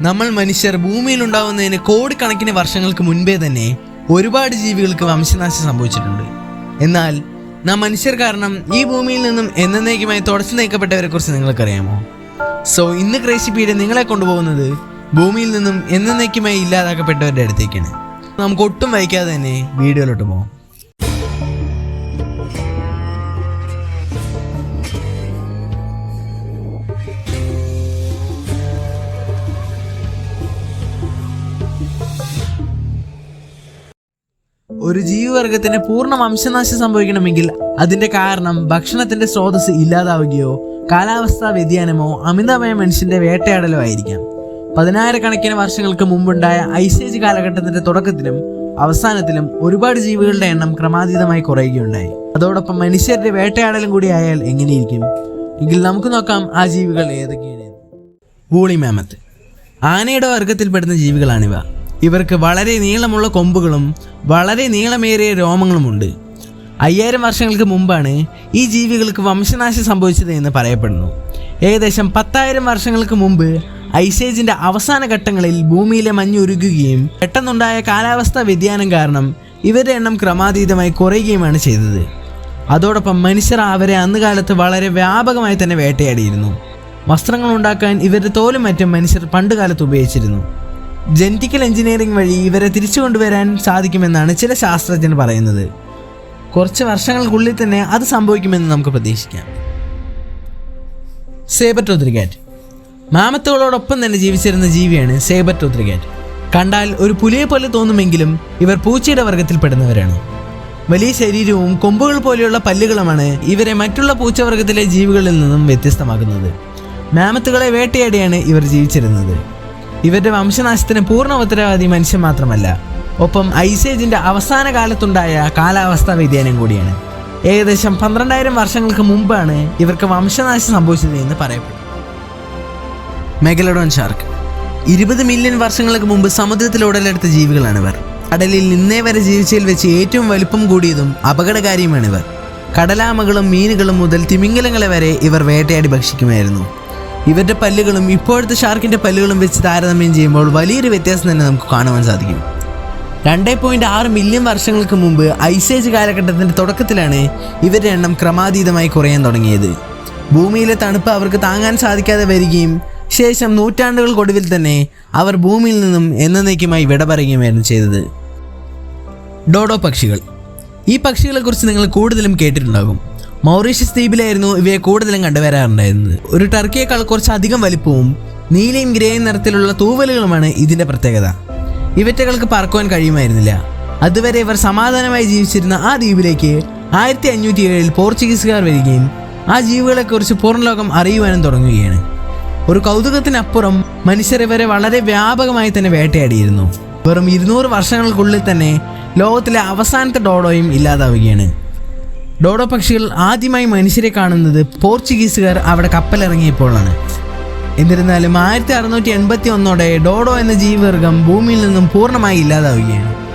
നമ്മൾ മനുഷ്യർ ഭൂമിയിൽ ഉണ്ടാവുന്നതിന് കോടിക്കണക്കിന് വർഷങ്ങൾക്ക് മുൻപേ തന്നെ ഒരുപാട് ജീവികൾക്ക് വംശനാശം സംഭവിച്ചിട്ടുണ്ട്. എന്നാൽ നാം മനുഷ്യർ കാരണം ഈ ഭൂമിയിൽ നിന്നും എന്നേക്കുമായി തുടച്ചു നീക്കപ്പെട്ടവരെ കുറിച്ച് നിങ്ങൾക്കറിയാമോ? സോ ഇന്ന് ക്രേസി പീഡ് നിങ്ങളെ കൊണ്ടുപോകുന്നത് ഭൂമിയിൽ നിന്നും എന്നേക്കുമായി ഇല്ലാതാക്കപ്പെട്ടവരുടെ അടുത്തേക്കാണ്. നമുക്ക് ഒട്ടും വൈകാതെ തന്നെ വീഡിയോയിലോട്ട് പോകാം. ഒരു ജീവിവർഗത്തിന് പൂർണ വംശനാശം സംഭവിക്കണമെങ്കിൽ അതിന്റെ കാരണം ഭക്ഷണത്തിന്റെ സ്രോതസ് ഇല്ലാതാവുകയോ കാലാവസ്ഥാ വ്യതിയാനമോ അമിതമായ മനുഷ്യന്റെ വേട്ടയാടലോ ആയിരിക്കാം. പതിനായിരക്കണക്കിന് വർഷങ്ങൾക്ക് മുമ്പുണ്ടായ ഐസേജ് കാലഘട്ടത്തിന്റെ തുടക്കത്തിലും അവസാനത്തിലും ഒരുപാട് ജീവികളുടെ എണ്ണം ക്രമാതീതമായി കുറയുകയുണ്ടായി. അതോടൊപ്പം മനുഷ്യരുടെ വേട്ടയാടലും കൂടി ആയാൽ എങ്ങനെയിരിക്കും? എങ്കിൽ നമുക്ക് നോക്കാം ആ ജീവികൾ ഏതൊക്കെയാണ് വൂളി മാമത്ത്. ആനയുടെ വർഗത്തിൽപ്പെടുന്ന ജീവികളാണിവ. ഇവർക്ക് വളരെ നീളമുള്ള കൊമ്പുകളും വളരെ നീളമേറിയ രോമങ്ങളുമുണ്ട്. അയ്യായിരം വർഷങ്ങൾക്ക് മുമ്പാണ് ഈ ജീവികൾക്ക് വംശനാശം സംഭവിച്ചത് എന്ന് പറയപ്പെടുന്നു. ഏകദേശം പത്തായിരം വർഷങ്ങൾക്ക് മുമ്പ് ഐസേജിന്റെ അവസാന ഘട്ടങ്ങളിൽ ഭൂമിയിലെ മഞ്ഞ് ഉരുകുകയും പെട്ടെന്നുണ്ടായ കാലാവസ്ഥാ വ്യതിയാനം കാരണം ഇവരുടെ എണ്ണം ക്രമാതീതമായി കുറയുകയുമാണ് ചെയ്തത്. അതോടൊപ്പം മനുഷ്യർ അവരെ അന്ന് കാലത്ത് വളരെ വ്യാപകമായി തന്നെ വേട്ടയാടിയിരുന്നു. വസ്ത്രങ്ങൾ ഉണ്ടാക്കാൻ ഇവരുടെ തോലും മറ്റും മനുഷ്യർ പണ്ടുകാലത്ത് ഉപയോഗിച്ചിരുന്നു. ജനറ്റിക്കൽ എഞ്ചിനീയറിംഗ് വഴി ഇവരെ തിരിച്ചു കൊണ്ടുവരാൻ സാധിക്കുമെന്നാണ് ചില ശാസ്ത്രജ്ഞർ പറയുന്നത്. കുറച്ച് വർഷങ്ങൾക്കുള്ളിൽ തന്നെ അത് സംഭവിക്കുമെന്ന് നമുക്ക് പ്രതീക്ഷിക്കാം. സേബർ ടൂത്രികാറ്റ് മാമത്തുകളോടൊപ്പം തന്നെ ജീവിച്ചിരുന്ന ജീവിയാണ് സേബർ ടൂത്രികാറ്റ് കണ്ടാൽ ഒരു പുലിയെ പോലെ തോന്നുമെങ്കിലും ഇവർ പൂച്ചയുടെ വർഗത്തിൽപ്പെടുന്നവരാണ് വലിയ ശരീരവും കൊമ്പുകൾ പോലെയുള്ള പല്ലുകളുമാണ് ഇവരെ മറ്റുള്ള പൂച്ചവർഗത്തിലെ ജീവികളിൽ നിന്നും വ്യത്യസ്തമാക്കുന്നത്. മാമത്തുകളെ വേട്ടയാടിയാണ് ഇവർ ജീവിച്ചിരുന്നത്. ഇവരുടെ വംശനാശത്തിന് പൂർണ ഉത്തരവാദി മനുഷ്യൻ മാത്രമല്ല. ഒപ്പം ഐസേജിന്റെ അവസാന കാലത്തുണ്ടായ കാലാവസ്ഥാ വ്യതിയാനം കൂടിയാണ്. ഏകദേശം പന്ത്രണ്ടായിരം വർഷങ്ങൾക്ക് മുമ്പാണ് ഇവർക്ക് വംശനാശം സംഭവിച്ചത് എന്ന് പറയപ്പെടുന്നു മെഗലഡോൺ ഷാർക്ക്. ഇരുപത് മില്യൺ വർഷങ്ങൾക്ക് മുമ്പ് സമുദ്രത്തിൽ ഉടലെടുത്ത ജീവികളാണിവർ. കടലിൽ നിന്നേ വരെ ജീവിച്ചതിൽ വെച്ച് ഏറ്റവും വലുപ്പം കൂടിയതും അപകടകാരിയുമാണിവർ. കടലാമകളും മീനുകളും മുതൽ തിമിംഗലങ്ങളെ വരെ ഇവർ വേട്ടയാടി ഭക്ഷിക്കുമായിരുന്നു. ഇവരുടെ പല്ലുകളും ഇപ്പോഴത്തെ ഷാർക്കിന്റെ പല്ലുകളും വെച്ച് താരതമ്യം ചെയ്യുമ്പോൾ വലിയൊരു വ്യത്യാസം തന്നെ നമുക്ക് കാണുവാൻ സാധിക്കും. രണ്ടേ പോയിന്റ് ആറ് മില്യൺ വർഷങ്ങൾക്ക് മുമ്പ് ഐസേജ് കാലഘട്ടത്തിന്റെ തുടക്കത്തിലാണ് ഇവരുടെ എണ്ണം ക്രമാതീതമായി കുറയാൻ തുടങ്ങിയത്. ഭൂമിയിലെ തണുപ്പ് അവർക്ക് താങ്ങാൻ സാധിക്കാതെ വരികയും ശേഷം നൂറ്റാണ്ടുകൾക്കൊടുവിൽ തന്നെ അവർ ഭൂമിയിൽ നിന്നും എന്നേക്കുമായി വിട പറയുകയുമായിരുന്നു ചെയ്തത്. ഡോഡോ പക്ഷികൾ. ഈ പക്ഷികളെക്കുറിച്ച് നിങ്ങൾ കൂടുതലും കേട്ടിട്ടുണ്ടാകും. മൗറീഷ്യസ് ദ്വീപിലായിരുന്നു ഇവയെ കൂടുതലും കണ്ടുവരാറുണ്ടായിരുന്നത്. ഒരു ടർക്കിയേക്കാൾ കുറച്ചധികം വലിപ്പവും നീലയും ഗ്രേയും നിറത്തിലുള്ള തൂവലുകളുമാണ് ഇതിന്റെ പ്രത്യേകത. ഇവറ്റകൾക്ക് പറക്കുവാൻ കഴിയുമായിരുന്നില്ല. അതുവരെ ഇവർ സമാധാനമായി ജീവിച്ചിരുന്ന ആ ദ്വീപിലേക്ക് ആയിരത്തി അഞ്ഞൂറ്റി ഏഴിൽ പോർച്ചുഗീസുകാർ വരികയും ആ ജീവികളെക്കുറിച്ച് പൂർണലോകം അറിയുവാനും തുടങ്ങുകയാണ്. ഒരു കൗതുകത്തിനപ്പുറം മനുഷ്യർ ഇവരെ വളരെ വ്യാപകമായി തന്നെ വേട്ടയാടിയിരുന്നു. വെറും ഇരുന്നൂറ് വർഷങ്ങൾക്കുള്ളിൽ തന്നെ ലോകത്തിലെ അവസാനത്തെ ഡോഡോയും ഇല്ലാതാവുകയാണ്. ഡോഡോ പക്ഷികൾ ആദ്യമായി മനുഷ്യരെ കാണുന്നത് പോർച്ചുഗീസുകാർ അവിടെ കപ്പലിറങ്ങിയപ്പോഴാണ്. എന്നിരുന്നാലും ആയിരത്തി അറുന്നൂറ്റി എൺപത്തി ഒന്നോടെ ഡോഡോ എന്ന ജീവിവർഗം ഭൂമിയിൽ നിന്നും പൂർണമായി ഇല്ലാതാവുകയാണ്.